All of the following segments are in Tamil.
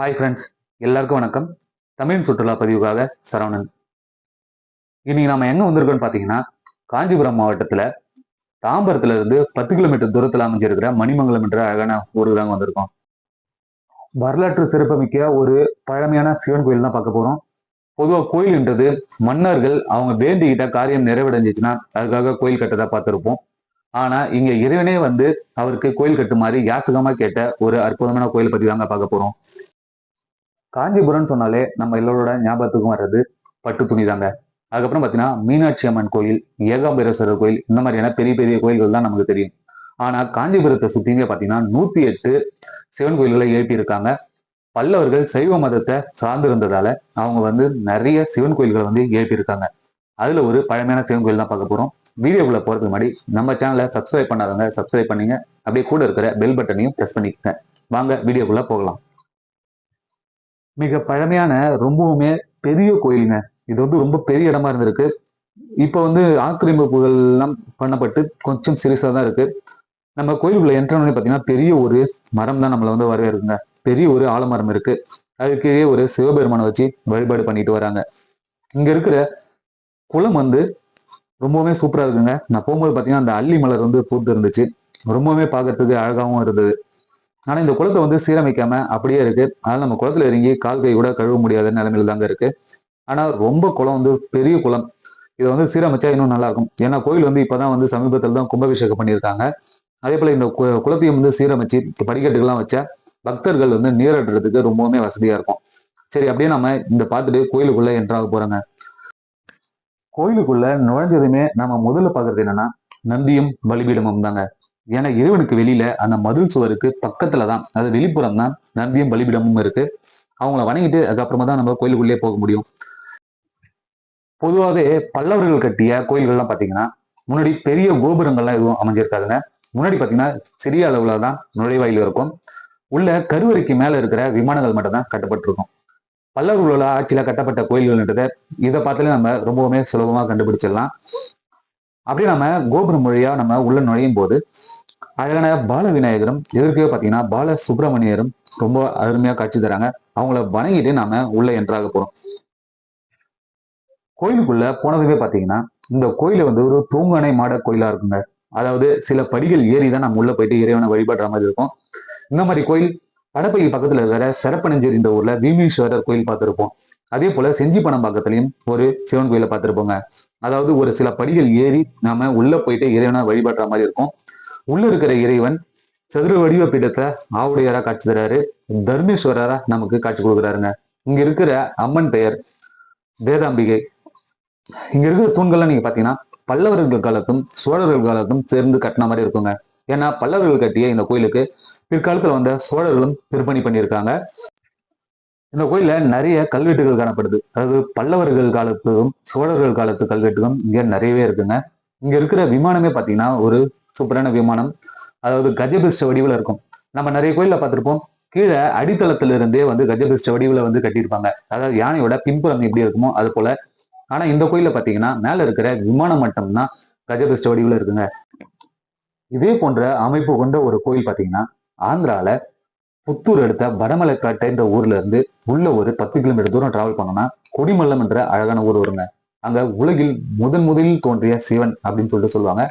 ஹாய் ஃப்ரெண்ட்ஸ் எல்லாருக்கும் வணக்கம். தமிழ் சுற்றுலா பதிவுக்காக சரவணன். இன்னைக்கு நம்ம எங்க வந்திருக்கோம்னு பாத்தீங்கன்னா காஞ்சிபுரம் மாவட்டத்துல தாம்பரத்துல இருந்து பத்து கிலோமீட்டர் தூரத்தில் அமைஞ்சிருக்கிற மணிமங்கலம் என்ற அழகான ஊருக்கு தாங்க வந்திருக்கோம். வரலாற்று சிறப்புமிக்க ஒரு பழமையான சிவன் கோயில் தான் பார்க்க போறோம். பொதுவாக கோயில்ன்றது மன்னர்கள் அவங்க வேண்டிக்கிட்ட காரியம் நிறைவடைஞ்சிச்சுன்னா அதுக்காக கோயில் கட்டதா பார்த்துருப்போம். ஆனா இங்க இறைவனே வந்து அவருக்கு கோயில் கட்டுமாறு யாசகமா கேட்ட ஒரு அற்புதமான கோயில் பத்தி தாங்க பார்க்க போறோம். காஞ்சிபுரம்னு சொன்னாலே நம்ம எல்லோரோட ஞாபகத்துக்கும் வர்றது பட்டு துணி தாங்க. அதுக்கப்புறம் பார்த்தீங்கன்னா மீனாட்சி அம்மன் கோயில் ஏகாம்பரேஸ்வரர் கோயில் இந்த மாதிரியான பெரிய பெரிய கோயில்கள் தான் நமக்கு தெரியும். ஆனா காஞ்சிபுரத்தை சுத்திங்க பார்த்தீங்கன்னா நூத்தி எட்டு சிவன் கோயில்களை எழுப்பி இருக்காங்க பல்லவர்கள் சைவ மதத்தை சார்ந்திருந்ததால அவங்க வந்து நிறைய சிவன் கோயில்களை வந்து எழுப்பியிருக்காங்க அதில் அதுல ஒரு பழமையான சிவன் கோயில் தான் பார்க்க போறோம். வீடியோக்குள்ள போறதுக்கு முன்னாடி நம்ம சேனலை சப்ஸ்கிரைப் பண்ணாதவங்க சப்ஸ்கிரைப் பண்ணீங்க. அப்படியே கூட இருக்கிற பெல் பட்டனையும் ப்ரெஸ் பண்ணிக்கோங்க. வாங்க வீடியோக்குள்ள போகலாம். மிக பழமையான ரொம்பவுமே பெரிய கோயிலுங்க. இது வந்து ரொம்ப பெரிய இடமா இருந்திருக்கு. இப்போ வந்து ஆக்கிரமிப்புகள் எல்லாம் பண்ணப்பட்டு கொஞ்சம் சிறுசாக தான் இருக்கு. நம்ம கோயிலுக்குள்ள என்ட்ரனே பார்த்தீங்கன்னா பெரிய ஒரு மரம் தான் நம்மளை வந்து வரவேற்குங்க. பெரிய ஒரு ஆலமரம் இருக்கு. அதுக்கு ஒரு சிவபெருமானை வச்சு வழிபாடு பண்ணிட்டு வராங்க. இங்க இருக்கிற குளம் வந்து ரொம்பவுமே சூப்பரா இருக்குங்க. நான் போகும்போது பார்த்தீங்கன்னா அந்த அள்ளி மலர் வந்து பூத்து இருந்துச்சு ரொம்பவுமே பார்க்கறதுக்கு அழகாகவும் இருந்தது. ஆனா இந்த குளத்தை வந்து சீரமைக்காம அப்படியே இருக்கு. அதனால நம்ம குளத்துல இறங்கி கால் கை கூட கழுவ முடியாத நிலைமையில தாங்க இருக்கு. ஆனா ரொம்ப குளம் வந்து பெரிய குளம். இதை வந்து சீரமைச்சா இன்னும் நல்லா இருக்கும். ஏன்னா கோயில் வந்து இப்பதான் வந்து சமீபத்தில் தான் கும்பாபிஷேகம் பண்ணியிருக்காங்க. அதே போல இந்த கு- குளத்தையும் வந்து சீரமைச்சு படிக்கட்டுகள்லாம் வச்சா பக்தர்கள் வந்து நீராடுறதுக்கு ரொம்பவுமே வசதியா இருக்கும். சரி அப்படியே நம்ம இந்த பார்த்துட்டு கோயிலுக்குள்ள என்றாக போறோங்க. கோயிலுக்குள்ள நுழைஞ்சதுமே நம்ம முதல்ல பார்க்கறது என்னன்னா நந்தியும் பலிபீடமும் தாங்க. ஏன்னா இறைவனுக்கு வெளியில அந்த மதில் சுவருக்கு பக்கத்துல தான் அது வெளிப்புறம் தான் நந்தியும் பலிபிடமும் இருக்கு. அவங்கள வணங்கிட்டு அதுக்கப்புறமா தான் நம்ம கோயிலுக்குள்ளே போக முடியும். பொதுவாகவே பல்லவர்கள் கட்டிய கோயில்கள்லாம் பாத்தீங்கன்னா முன்னாடி பெரிய கோபுரங்கள்லாம் எதுவும் அமைஞ்சிருக்காதுங்க. முன்னாடி பாத்தீங்கன்னா சிறிய அளவுல தான் நுழைவாயில் இருக்கும். உள்ள கருவறைக்கு மேல இருக்கிற விமானங்கள் மட்டும் தான் கட்டப்பட்டிருக்கும். பல்லவர்களோட ஆட்சியில கட்டப்பட்ட கோயில்கள்ன்றத இதை பார்த்தாலே நம்ம ரொம்பவுமே சுலபமா கண்டுபிடிச்சிடலாம். அப்படியே நம்ம கோபுரம் வழியா நம்ம உள்ள நுழையும் போது அழகான பால விநாயகரும் எதிர்க்கவே பார்த்தீங்கன்னா பால சுப்பிரமணியரும் ரொம்ப அருமையா காட்சி தராங்க. அவங்கள வணங்கிட்டு நாம உள்ள என்றாக போறோம். கோயிலுக்குள்ள போனதுமே பாத்தீங்கன்னா இந்த கோயில வந்து ஒரு தூங்கணை மாட கோயிலா இருக்குங்க. அதாவது சில படிகள் ஏறி தான் நம்ம உள்ள போயிட்டு இறைவனை வழிபடுற மாதிரி இருக்கும். இந்த மாதிரி கோயில் படப்பை பக்கத்துல வேற சிறப்பனஞ்சேரி இந்த ஊர்ல பீமீஸ்வரர் கோயில் பார்த்திருப்போம். அதே போல செஞ்சிப்பணம் பக்கத்துலயும் ஒரு சிவன் கோயில பார்த்திருப்போங்க. அதாவது ஒரு சில படிகள் ஏறி நாம உள்ள போயிட்டு இறைவனை வழிபடுற மாதிரி இருக்கும். உள்ள இருக்கிற இறைவன் சதுர வடிவ பீடத்தை ஆவுடையாரா காட்சி தராரு தர்மேஸ்வரரா நமக்கு காட்சி கொடுக்குறாருங்க. இங்க இருக்கிற அம்மன் பெயர் வேதாம்பிகை. இங்க இருக்கிற தூண்கள்லாம் நீங்க பாத்தீங்கன்னா பல்லவர்கள் காலத்தும் சோழர்கள் காலத்தும் சேர்ந்து கட்டின மாதிரி இருக்குங்க. ஏன்னா பல்லவர்கள் கட்டிய இந்த கோயிலுக்கு பிற்காலத்துல வந்த சோழர்களும் திருப்பணி பண்ணியிருக்காங்க. இந்த கோயில்ல நிறைய கல்வெட்டுகள் காணப்படுது. அதாவது பல்லவர்கள் காலத்துக்கும் சோழர்கள் காலத்து கல்வெட்டுகளும் இங்க நிறையவே இருக்குங்க. இங்க இருக்கிற விமானமே பாத்தீங்கன்னா ஒரு சூப்பரான விமானம். அதாவது கஜபிஷ்ட வடிவில் இருக்கும். நம்ம நிறைய கோயிலில் பார்த்துருப்போம். கீழே அடித்தளத்திலிருந்தே வந்து கஜபிஷ்ட வடிவில் வந்து கட்டியிருப்பாங்க. அதாவது யானையோட பின்புறம் எப்படி இருக்குமோ அது போல. ஆனா இந்த கோயிலில் பார்த்தீங்கன்னா மேலே இருக்கிற விமானம் மட்டும்தான் கஜபிஷ்ட வடிவில் இருக்குங்க. இதே போன்ற அமைப்பு கொண்ட ஒரு கோயில் பார்த்தீங்கன்னா ஆந்திரால புத்தூர் எடுத்த வடமலைக்காட்டுன்ற ஊர்ல இருந்து உள்ள ஒரு பத்து கிலோமீட்டர் தூரம் டிராவல் பண்ணோம்னா கொடிமல்லம் என்ற அழகான ஊர் வருங்க. அங்க உலகில் முதன் முதலில் தோன்றிய சிவன் அப்படின்னு சொல்லிட்டு சொல்லுவாங்க.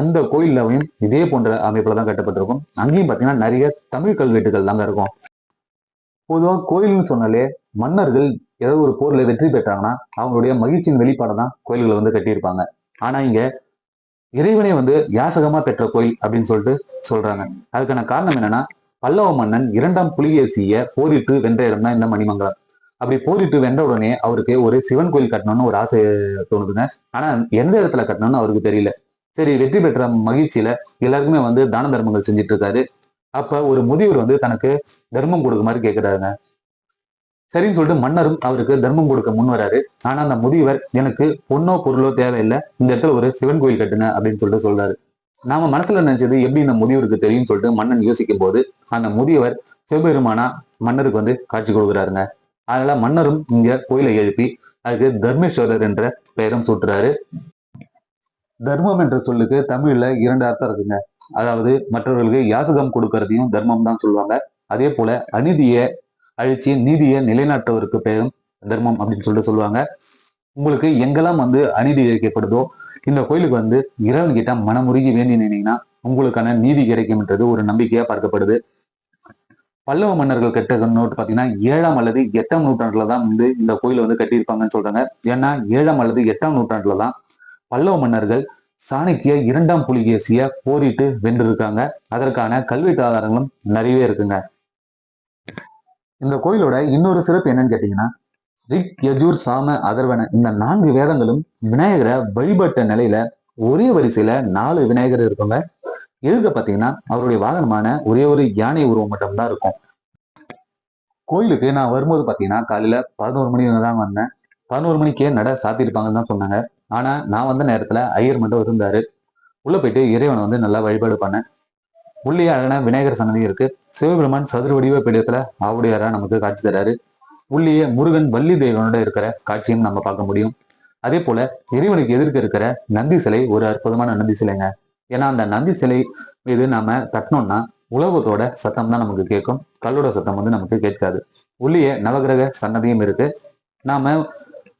அந்த கோயில்லவையும் இதே போன்ற அமைப்புல தான் கட்டப்பட்டிருக்கும். அங்கேயும் பாத்தீங்கன்னா நிறைய தமிழ் கல்வெட்டுகள் தாங்க இருக்கும். பொதுவாக கோயில்னு சொன்னாலே மன்னர்கள் ஏதோ ஒரு போர்ல வெற்றி பெற்றாங்கன்னா அவங்களுடைய மகிழ்ச்சியின் வெளிப்பாடை தான் கோயில்களை வந்து கட்டியிருப்பாங்க. ஆனா இங்க இறைவனே வந்து யாசகமா பெற்ற கோயில் அப்படின்னு சொல்லிட்டு சொல்றாங்க. அதுக்கான காரணம் என்னன்னா பல்லவ மன்னன் இரண்டாம் புலிகேசிய போரிட்டு வென்ற இடம் தான் இந்த மணிமங்கலம். அப்படி போரிட்டு வென்ற உடனே அவருக்கு ஒரு சிவன் கோயில் கட்டணும்னு ஒரு ஆசை தோணுதுங்க. ஆனா எந்த இடத்துல கட்டணும்னு அவருக்கு தெரியல. சரி வெற்றி பெற்ற மகிழ்ச்சியில எல்லாருக்குமே வந்து தான தர்மங்கள் செஞ்சுட்டு இருக்காரு. அப்ப ஒரு முதியவர் வந்து தனக்கு தர்மம் கொடுக்க மாதிரி கேட்கிறாருங்க சரின்னு சொல்லிட்டு மன்னரும் அவருக்கு தர்மம் கொடுக்க முன் வராரு. ஆனா அந்த முதியவர் எனக்கு பொண்ணோ பொருளோ தேவையில்லை. இந்த இடத்துல ஒரு சிவன் கோயில் கட்டுங்க அப்படின்னு சொல்லிட்டு சொல்றாரு. நாம மனசுல நினைச்சது எப்படி இந்த முதியவருக்கு தெரியும் சொல்லிட்டு மன்னன் யோசிக்கும் போது அந்த முதியவர் சிவபெருமானா மன்னருக்கு வந்து காட்சி கொடுக்குறாருங்க. அதனால மன்னரும் இங்க கோயிலை எழுப்பி அதுக்கு தர்மேஸ்வரர் என்ற பெயரும் சூட்டுறாரு. தர்மம் என்ற சொல்லுக்கு தமிழ்ல இரண்டு அர்த்தம் இருக்குங்க. அதாவது மற்றவர்களுக்கு யாசகம் கொடுக்கறதையும் தர்மம் தான் சொல்லுவாங்க. அதே போல அநீதியை அழிச்சு நீதியை நிலைநாட்டுவதற்கு பெயரும் தர்மம் அப்படின்னு சொல்லிட்டு சொல்லுவாங்க. உங்களுக்கு எங்கெல்லாம் வந்து அநீதி இழைக்கப்படுதோ இந்த கோயிலுக்கு வந்து இறைவன் கிட்ட மனமுருகி வேண்டி நினைங்கன்னா உங்களுக்கான நீதி கிடைக்கும்ன்றது ஒரு நம்பிக்கையா பார்க்கப்படுது. பல்லவ மன்னர்கள் கட்ட நோட்டு பாத்தீங்கன்னா ஏழாம் அல்லது எட்டாம் நூற்றாண்டுல தான் வந்து இந்த கோயிலை வந்து கட்டியிருப்பாங்கன்னு சொல்றாங்க. ஏன்னா ஏழாம் அல்லது எட்டாம் நூற்றாண்டுல தான் பல்லவ மன்னர்கள் சாணக்கிய இரண்டாம் புலிகேசிய போரிட்டு வென்றிருக்காங்க. அதற்கான கல்வெட்டு ஆதாரங்களும் நிறையவே இருக்குங்க. இந்த கோயிலோட இன்னொரு சிறப்பு என்னன்னு கேட்டீங்கன்னா ரிக் யஜூர் சாம அதர்வன இந்த நான்கு வேதங்களும் விநாயகரை வழிபட்ட நிலையில ஒரே வரிசையில நாலு விநாயகர் இருக்குங்க. எதுக்கு பாத்தீங்கன்னா அவருடைய வாகனமான ஒரே ஒரு யானை உருவம் மட்டும்தான் இருக்கும். கோயிலுக்கு நான் வரும்போது பாத்தீங்கன்னா காலையில பதினோரு மணி தான் வந்தேன். பதினோரு மணிக்கே நட சாத்திருப்பாங்கன்னு தான் சொன்னாங்க. ஆனா நான் வந்த நேரத்துல ஐயர் மட்டும் இருந்தாரு. உள்ள போயிட்டு இறைவனை வந்து நல்லா வழிபாடு பண்ணேன். உள்ளே அழகான விநாயகர் சன்னதி இருக்கு. சிவபெருமான் சதுர வடிவ பீடத்துல ஆவுடையாரா நமக்கு காட்சி தராரு. உள்ளேயே முருகன் வள்ளி தெய்வனோட இருக்கிற காட்சியும் நம்ம பார்க்க முடியும். அதே போல இறைவனுக்கு எதிர்க்க இருக்கிற நந்தி சிலை ஒரு அற்புதமான நந்தி சிலைங்க. ஏன்னா அந்த நந்தி சிலை மீது நாம கட்டினோம்னா உலகத்தோட சத்தம் தான் நமக்கு கேட்கும். கல்லோட சத்தம் வந்து நமக்கு கேட்காது. உள்ளே நவகிரக சன்னதியும் இருக்கு. நாம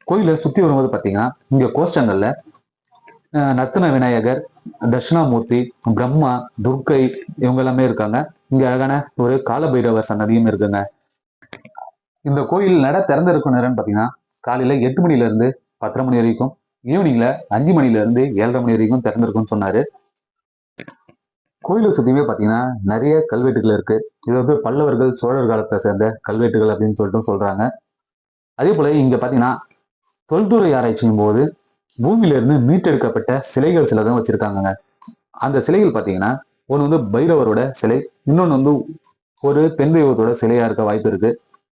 கோயிலை சுத்தி வரும்போது பாத்தீங்கன்னா இங்க கோஷ்டங்கள்ல நத்தன நர்த்தன விநாயகர் தட்சிணாமூர்த்தி பிரம்மா துர்க்கை இவங்க எல்லாமே இருக்காங்க. இங்க அழகான ஒரு காலபைரவர் சன்னதியும் இருக்குங்க. இந்த கோயில் நட திறந்திருக்கும் நேரம்னு பாத்தீங்கன்னா காலையில எட்டு மணில இருந்து பத்தரை மணி வரைக்கும் ஈவினிங்ல அஞ்சு மணில இருந்து ஏழரை மணி வரைக்கும் திறந்திருக்கும்னு சொன்னாரு. கோயிலை சுத்தியுமே பாத்தீங்கன்னா நிறைய கல்வெட்டுகள் இருக்கு. இது வந்து பல்லவர்கள் சோழர் காலத்தை சேர்ந்த கல்வெட்டுகள் அப்படின்னு சொல்லிட்டு சொல்றாங்க. அதே போல இங்க பாத்தீங்கன்னா தொல்துறை ஆராய்ச்சியின் போது பூமியிலிருந்து மீட்டெடுக்கப்பட்ட சிலைகள் சில தான் வச்சிருக்காங்கங்க. அந்த சிலைகள் பார்த்தீங்கன்னா ஒன்று வந்து பைரவரோட சிலை இன்னொன்று வந்து ஒரு பெண் தெய்வத்தோட சிலையா இருக்க வாய்ப்பு இருக்கு.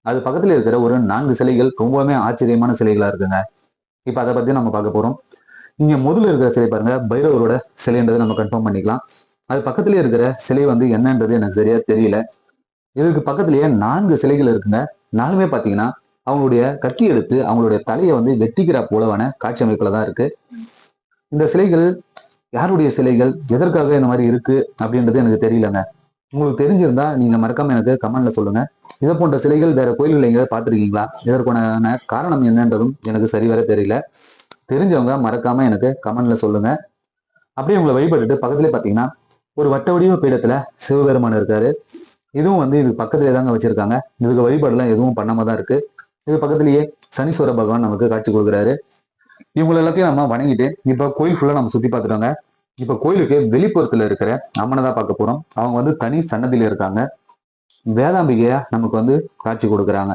அது பக்கத்தில் இருக்கிற ஒரு நான்கு சிலைகள் ரொம்பவுமே ஆச்சரியமான சிலைகளா இருக்குங்க. இப்போ அதை பத்தி நம்ம பார்க்க போறோம். இங்க முதல்ல இருக்கிற சிலை பாருங்க பைரவரோட சிலைன்றதை நம்ம கன்ஃபார்ம் பண்ணிக்கலாம். அது பக்கத்துலயே இருக்கிற சிலை வந்து என்னன்றது எனக்கு சரியா தெரியல. இதுக்கு பக்கத்துலயே நான்கு சிலைகள் இருக்குங்க. நாலுமே பார்த்தீங்கன்னா அவங்களுடைய கத்தி எடுத்து அவங்களுடைய தலையை வந்து வெட்டிக்கிற போலவான காட்சி அமைப்புல தான் இருக்கு. இந்த சிலைகள் யாருடைய சிலைகள்? எதற்காக இந்த மாதிரி இருக்கு? அப்படின்றது எனக்கு தெரியலங்க. உங்களுக்கு தெரிஞ்சிருந்தா நீங்க மறக்காம எனக்கு கமெண்ட்ல சொல்லுங்க. இதை போன்ற சிலைகள் வேற கோயில்கள் எங்கேயாவது பார்த்துருக்கீங்களா? இதற்கான காரணம் என்னன்றதும் எனக்கு சரிவர தெரியல. தெரிஞ்சவங்க மறக்காம எனக்கு கமெண்ட்ல சொல்லுங்க. அப்படியே உங்களை வழிபட்டுட்டு பக்கத்துலேயே பார்த்தீங்கன்னா ஒரு வட்ட வடிவ பீடத்துல சிவபெருமான் இருக்காரு. இதுவும் வந்து இது பக்கத்துலேயே தாங்க வச்சிருக்காங்க. இதுக்கு வழிபாடுலாம் எதுவும் பண்ணாம தான் இருக்கு. இது பக்கத்துலயே சனீஸ்வர பகவான் நமக்கு காட்சி கொடுக்குறாரு. இவங்க எல்லாத்தையும் நம்ம வணங்கிட்டு இப்ப கோயில் ஃபுல்லா நம்ம சுத்தி பார்த்துட்டோங்க. இப்ப கோயிலுக்கு வெளிப்புறத்துல இருக்கிற அம்மனை தான் பார்க்க போறோம். அவங்க வந்து தனி சன்னதியில இருக்காங்க. வேதாம்பிகையா நமக்கு வந்து காட்சி கொடுக்குறாங்க.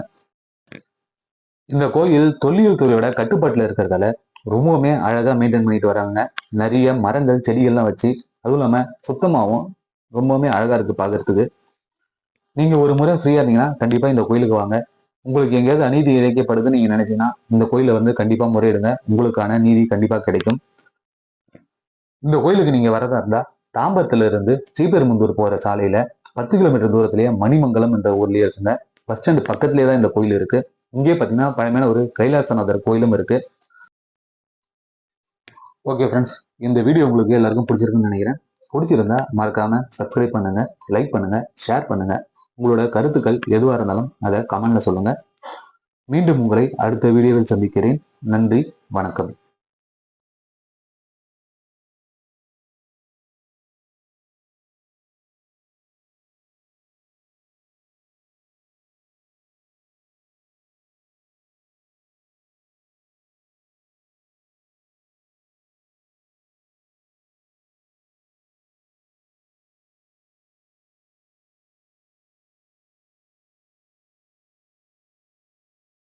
இந்த கோயில் தொல்லியல் துறையோட கட்டுப்பாட்டுல இருக்கிறதால ரொம்பவுமே அழகா மெயின்டைன் பண்ணிட்டு வராங்க. நிறைய மரங்கள் செடிகள்லாம் வச்சு அதுவும் இல்லாம சுத்தமாகவும் ரொம்பவுமே அழகா இருக்கு பாக்குறதுக்கு. நீங்க ஒரு முறை ஃப்ரீயா இருந்தீங்கன்னா கண்டிப்பா இந்த கோயிலுக்கு வாங்க. உங்களுக்கு எங்கேயாவது அநீதி இழைக்கப்படுதுன்னு நீங்க நினைச்சீங்கன்னா இந்த கோயில வந்து கண்டிப்பா முறையிடுங்க. உங்களுக்கான நீதி கண்டிப்பா கிடைக்கும். இந்த கோயிலுக்கு நீங்க வரதா இருந்தா தாம்பரத்துல இருந்து ஸ்ரீபெரும்புதூர் போற சாலையில பத்து கிலோமீட்டர் தூரத்திலேயே மணிமங்கலம் என்ற ஊர்லயே இருக்குங்க. பஸ் ஸ்டாண்டு பக்கத்துலேயே தான் இந்த கோயில் இருக்கு. இங்கே பாத்தீங்கன்னா பழமையான ஒரு கைலாசநாதர் கோயிலும் இருக்கு. ஓகே ஃப்ரெண்ட்ஸ் இந்த வீடியோ உங்களுக்கு எல்லாருக்கும் பிடிச்சிருக்குன்னு நினைக்கிறேன். பிடிச்சிருந்தா மறக்காம சப்ஸ்கிரைப் பண்ணுங்க லைக் பண்ணுங்க ஷேர் பண்ணுங்க. உங்களோட கருத்துக்கள் எதுவாக இருந்தாலும் அதை கமெண்ட்ல சொல்லுங்க. மீண்டும் உங்களை அடுத்த வீடியோவில் சந்திக்கிறேன். நன்றி வணக்கம்.